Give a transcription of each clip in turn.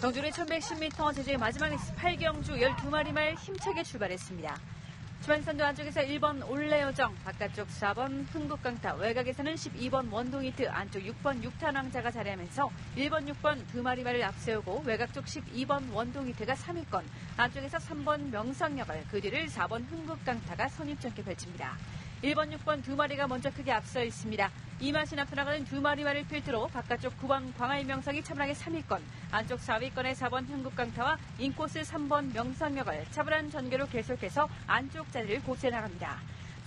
경주는 1110m 제주의 마지막 레이스 8경주 12마리 말 힘차게 출발했습니다. 주반선도 안쪽에서 1번 올레요정, 바깥쪽 4번 흥국강타, 외곽에서는 12번 원동이트, 안쪽 6번 육탄왕자가 자리하면서 1번, 6번 두 마리 말을 앞세우고 외곽 쪽 12번 원동이트가 3위권, 안쪽에서 3번 명성역을 그 뒤를 4번 흥국강타가 선입점게 펼칩니다. 1번, 6번 두 마리가 먼저 크게 앞서 있습니다. 이마신 앞으로 나가는 두 마리 말을 필두로 바깥쪽 9번 광하의 명성이 차분하게 3위권, 안쪽 4위권의 4번 흥국강타와 인코스 3번 명성역을 차분한 전개로 계속해서 안쪽 자리를 고수해 나갑니다.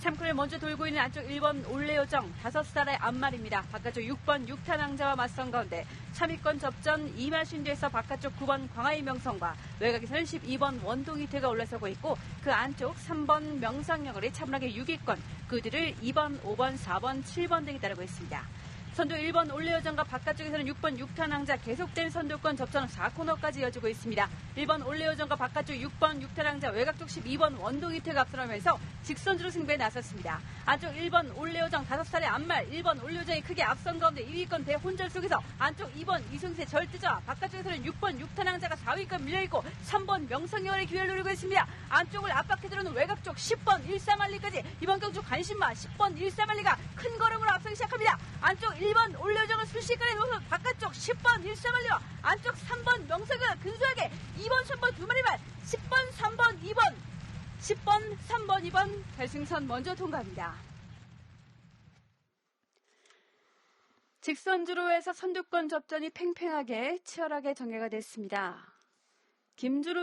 참크를 먼저 돌고 있는 안쪽 1번 올레요정 5살의 앞말입니다. 바깥쪽 6번 육탄왕자와 맞선 가운데 3위권 접전 이마신드에서 바깥쪽 9번 광하의 명성과 외곽에서는 12번 원동이태가 올라서고 있고 그 안쪽 3번 명상역을이 차분하게 6위권 그 뒤를 2번, 5번, 4번, 7번 등이 따르고 있습니다. 선두 1번 올레요정과 바깥쪽에서는 6번 육탄왕자 계속된 선두권 접전 4코너까지 이어지고 있습니다. 1번 올레요정과 바깥쪽 6번 육탄왕자 외곽 쪽 12번 원동이태가 앞서가면서 직선주로 승부에 나섰습니다. 안쪽 1번 올레요정 5살의 앞말 1번 올레요정이 크게 앞선 가운데 2위권 대혼절 속에서 안쪽 2번 이승세 절대자 바깥쪽에서는 6번 육탄왕자가 4위권 밀려있고 3번 명성여원의 기회를 노리고 있습니다. 안쪽을 압박해 들어오는 외곽 쪽 10번 1사말리까지 이번 경주 관심마 10번 1사말리가 큰 걸음으로 앞서기 시작합니다. 안쪽 1번 올려정을 순식간에 놓서 바깥쪽 10번 1사말리와 안쪽 3번 명석을 근소하게 2번 3번 두 마리만 10번 3번 2번 10번 3번 2번 결승선 먼저 통과합니다. 직선주로 해서 선두권 접전이 팽팽하게 치열하게 전개가 됐습니다. 김주루